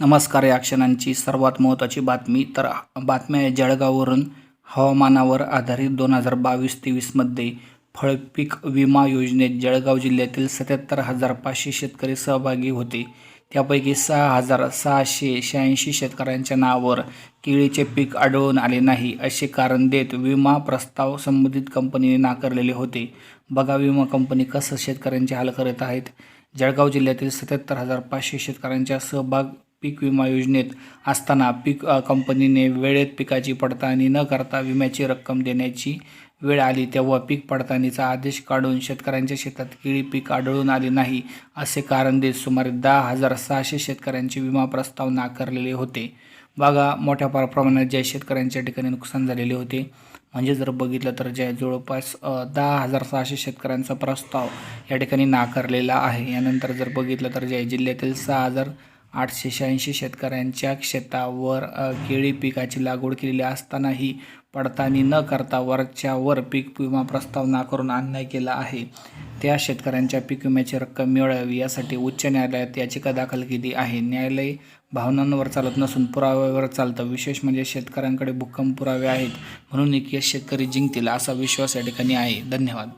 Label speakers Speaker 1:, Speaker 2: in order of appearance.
Speaker 1: नमस्कार या क्षणांची सर्वात महत्त्वाची बातमी तर बातम्या आहे जळगाववरून. हवामानावर आधारित दोन हजार बावीस तेवीसमध्ये फळपीक विमा योजनेत जळगाव जिल्ह्यातील सत्याहत्तर हजार पाचशे शेतकरी सहभागी होते. त्यापैकी सहा हजार सहाशे शहाऐंशी शेतकऱ्यांच्या नावावर केळीचे पीक आढळून आले नाही असे कारण देत विमा प्रस्ताव संबंधित कंपनीने नाकारलेले होते. बघा विमा कंपनी कसं शेतकऱ्यांचे हाल करत आहेत? जळगाव जिल्ह्यातील सत्याहत्तर हजार पाचशे शेतकऱ्यांच्या सहभाग पीक विमा योजनेत असताना पीक कंपनीने वेळेत पिकाची पडताळणी न करता विम्याची रक्कम देण्याची वेळ आली तेव्हा पीक पडताळणीचा आदेश काढून शेतकऱ्यांच्या शेतात केळी पीक आढळून आले नाही असे कारण देत सुमारे दहा हजार सहाशे शेतकऱ्यांचे विमा प्रस्ताव नाकारलेले होते. बघा मोठ्या प्र- प्रमाणात ज्या शेतकऱ्यांच्या ठिकाणी नुकसान झालेले होते म्हणजे जर बघितलं तर ज्या जवळपास दहा हजार सहाशे शेतकऱ्यांचा प्रस्ताव या ठिकाणी नाकारलेला आहे. यानंतर जर बघितलं तर ज्या जिल्ह्यातील सहा हजार आठशे शहाऐंशी शेतकऱ्यांच्या शेतावर केळी पिकाची लागवड केलेली असतानाही पडताळणी न करता वरच्या वर पीक विमा प्रस्ताव नाकारून अन्याय केला आहे. त्या शेतकऱ्यांच्या पीक विम्याची रक्कम मिळावी यासाठी उच्च न्यायालयात याचिका दाखल केली आहे. न्यायालय भावनांवर चालत नसून पुराव्यावर चालतं. विशेष म्हणजे शेतकऱ्यांकडे भूकंप पुरावे आहेत म्हणून एक शेतकरी जिंकतील असा विश्वास या ठिकाणी आहे. धन्यवाद.